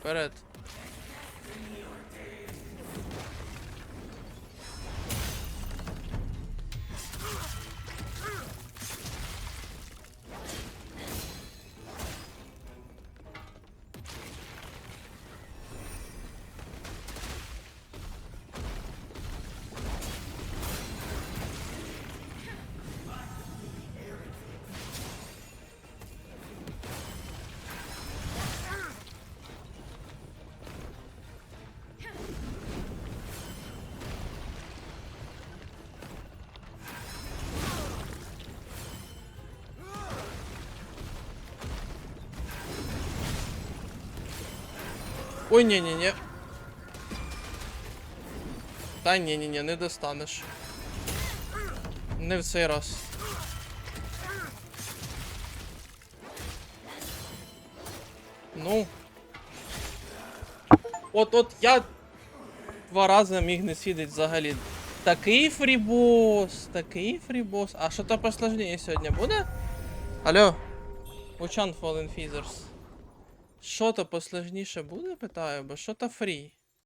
Вперед. Ой, ні-ні-ні. Та ні-ні-ні, не достанеш. Не в цей раз. Ну. От от я два рази міг не сідати взагалі. Такий фрібос, такий фрібос. А що то посложніше сьогодні буде? Алло. Учан Fallen Feathers. Що то посложніше буде, питаю, бо що то фрі.